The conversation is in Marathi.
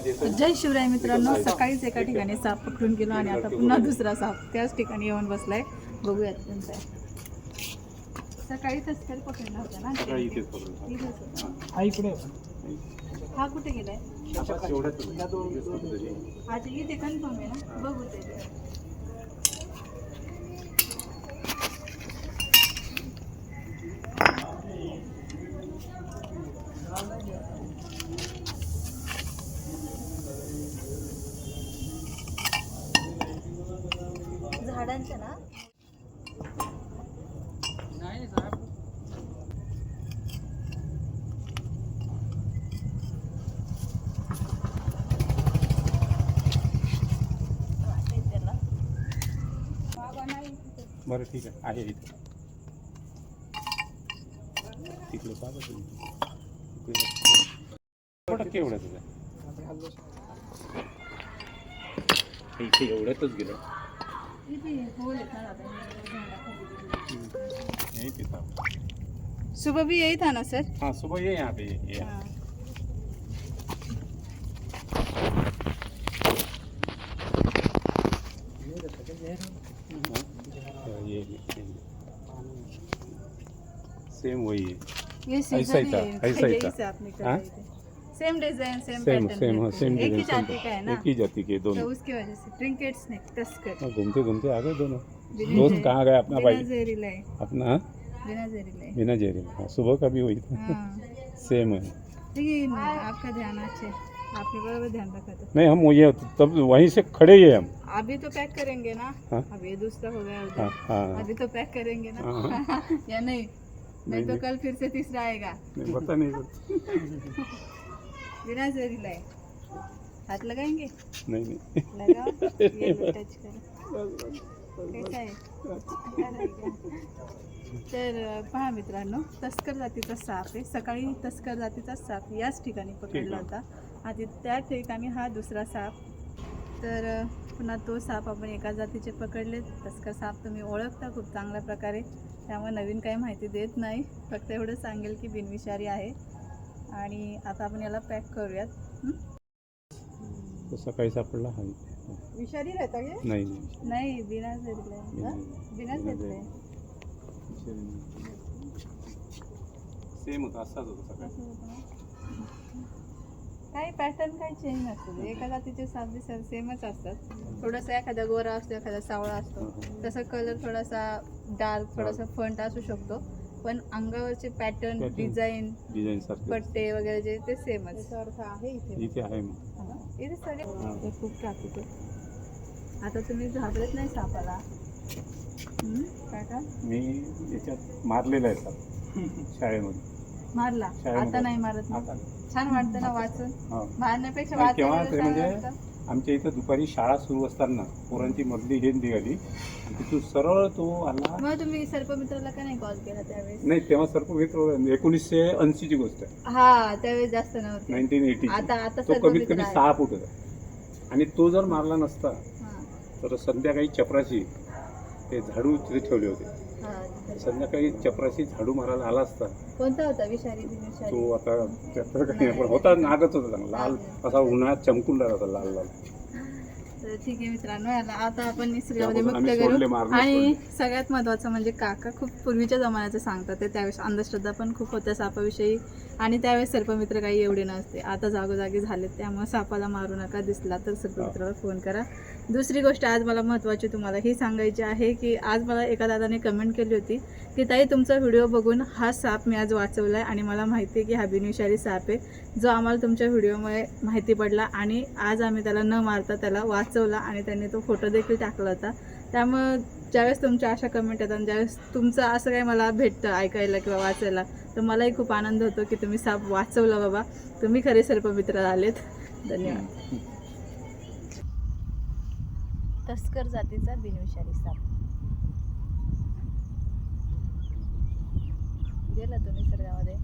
जय शिवराय मित्रांनो सकाळीच एका ठिकाणी साप पकडून गेलो आणि आता पुन्हा दुसरा साप त्याच ठिकाणी येऊन बसलाय. बघूयात आहे. सकाळी तस्कर पकडला होता ना हा कुठे गेलाय. आता इथे कन्फर्म आहे ना? बघू ते. झाडांच्या ना बरं ठीक आहे आहे इथे तिकडे पाहा तुम्ही. टक्के आहे इथे एवढ्यातच गेलं यहीं पे था सुबह भी यही था ना सर हाँ सुबह ये यहाँ पे ये ये। हाँ हाँ, ये सेम वही है ये ऐसा ही था, है ऐसा ही था। हाँ? Same design same same same हाँ। सेम एक ही जाति का है ना? एक ही जाति के दोनों। तो उसकी वजह से ट्रिंकेट स्नेक तस्कर हाँ, घूमते घूमते आ गए दोनों। दोस्त कहाँ गए अपना बिना भाई अपना हाँ? बिना जहरीला है बिना जेरी हाँ सुबह का भी वही था। हाँ। सेम है। देखिए आपका ध्यान अच्छे। आपने बराबर ध्यान रखा था नहीं हम वही तब वहीं से खड़े ही हम। अभी तो पैक करेंगे ना? हाँ। अब ये दूसरा हो गया हाँ हाँ। अभी तो पैक करेंगे ना? हाँ। या नहीं? नहीं नहीं तो कल फिर से तीसरा आएगा। नहीं पता नहीं। कुछ। बिना जहरीला है हाथ लगाएंगे नहीं नहीं. लगाओ ये लो टच करो. कैसा आहे आहे? तर पहा मित्रांनो तस्कर जातीचा साप आहे. सकाळी तस्कर जातीचा साप याच ठिकाणी पकडला होता. आधी त्या ठिकाणी हा दुसरा साप. तर पुन्हा तो साप आपण एका जातीचे पकडले. तस्कर साप तुम्ही ओळखता खूप चांगल्या प्रकारे. त्यामुळे नवीन काही माहिती देत नाही. फक्त एवढं सांगेल की बिनविषारी आहे. आणि आता आपण याला पॅक करूयात. सकाळी सापडला. हा विषारी राहता का? नाही. नाही नाही बिना? बिना आहे. सेम होता असाच होता सकाळी? काही पॅटर्न काही चेंज नसतो. एका जातीचे साप दिसायला सेमच असतात. थोडासा एखादा गोरा असतो एखादा सावळा असतो. तसा कलर थोडासा डार्क थोडासा फंट असू शकतो. पण अंगावरचे पॅटर्न Pattern. डिझाईन डिझाईन सारखे पट्टे वगैरे जे ते सेमच अर्थ आहे इथे. इथे आहे मग. इथे सगळे. ते खूप ट्रॅफिक आहे. आता तुम्ही घाबरत नाही सापाला? हं? काय का? मी याच्यात मारलेला आहे साप. शाळेमध्ये. मारला. शाळेमध्ये. आता नाही मारत ना. आता. छान वाटतं ना वाचून? हा. मारण्यापेक्षा आणि केव्हा वाचायला ते छान म्हणजे वाटतं. आमच्या इथं दुपारी शाळा सुरू असताना पोरांची मधली हे निघाली आणि तिथून सरळ तो आला. मग तुम्ही सर्पमित्राला का नाही कॉल केला त्यावेळेस? नाही तेव्हा सर्प मित्र एकोणीसशे ऐंशीची गोष्ट आहे. हा त्यावेळेस जास्त नव्हते. Nineteen eighty. आता आता तो कमीत सर्पमित्र कमी आहे. सहा फूट होता. आणि तो जर मारला नसता हा, तर संध्याकाळी चपराशी ते झाडू तिथे ठेवले होते. संध्याकाळी चपराशी झाडू मारायला आला असता. कोणता होता विषारी बिनविषारी तो आता त्याचं काही नाही. पण होता नागच होता चांगला. लाल असा उन्हाळ्यात चमकून राहिला होता लाल लाल. तर ठीक आहे मित्रांनो याला आता आपण निसर्गामध्ये त्यापासून मुक्त आम्ही सोडले, करू आणि सगळ्यात महत्त्वाचं म्हणजे काका खूप पूर्वीच्या जमान्याचं सांगतात. ते त्यावेळेस अंधश्रद्धा पण खूप होत्या सापाविषयी आणि त्यावेळेस सर्पमित्र काही एवढे नसते. आता जागोजागी झालेत त्यामुळे सापाला मारू नका दिसला तर सर्पमित्राला फोन करा. दुसरी गोष्ट आज मला महत्त्वाची तुम्हाला ही सांगायची आहे की आज मला एका दादाने कमेंट केली होती की ताई तुमचा व्हिडिओ बघून हा साप मी आज वाचवला आहे आणि मला माहिती आहे की हा बिनविषारी साप आहे. जो आम्हाला तुमच्या व्हिडिओमुळे माहिती पडला आणि आज आम्ही त्याला न मारता त्याला वाचवला आणि त्यांनी तो फोटो देखील टाकला होता. त्यामुळं ज्यावेळेस तुमच्या अशा कमेंट येतात आणि ज्यावेळेस तुमचं असं काही मला भेटतं ऐकायला किंवा वाचायला तर मलाही खूप आनंद होतो की तुम्ही साप वाचवला बाबा. तुम्ही खरे सर्पमित्र आलेत. धन्यवाद. तस्कर जातीचा बिनविषारी साप. गेला तो निसर्गामध्ये.